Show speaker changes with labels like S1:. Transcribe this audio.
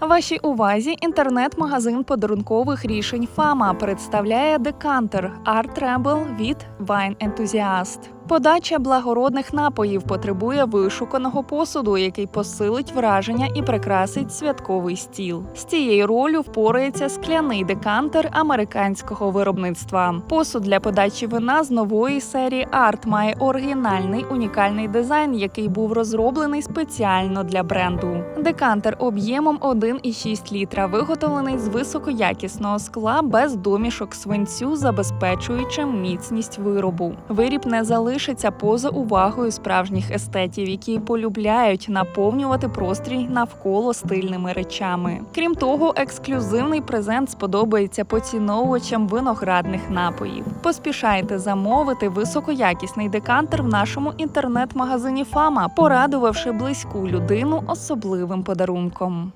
S1: Вашій увазі інтернет-магазин подарункових рішень Фама представляє декантер Art Rebel від Wine Enthusiast. Подача благородних напоїв потребує вишуканого посуду, який посилить враження і прикрасить святковий стіл. З цією ролью впорається скляний декантер американського виробництва. Посуд для подачі вина з нової серії Art має оригінальний унікальний дизайн, який був розроблений спеціально для бренду. Декантер об'ємом 1,6 літра, виготовлений з високоякісного скла без домішок свинцю, забезпечуючи міцність виробу. Виріб не залишиться поза увагою справжніх естетів, які полюбляють наповнювати прострій навколо стильними речами. Крім того, ексклюзивний презент сподобається поціновувачам виноградних напоїв. Поспішайте замовити високоякісний декантер в нашому інтернет-магазині Фама, порадувавши близьку людину особливим подарунком.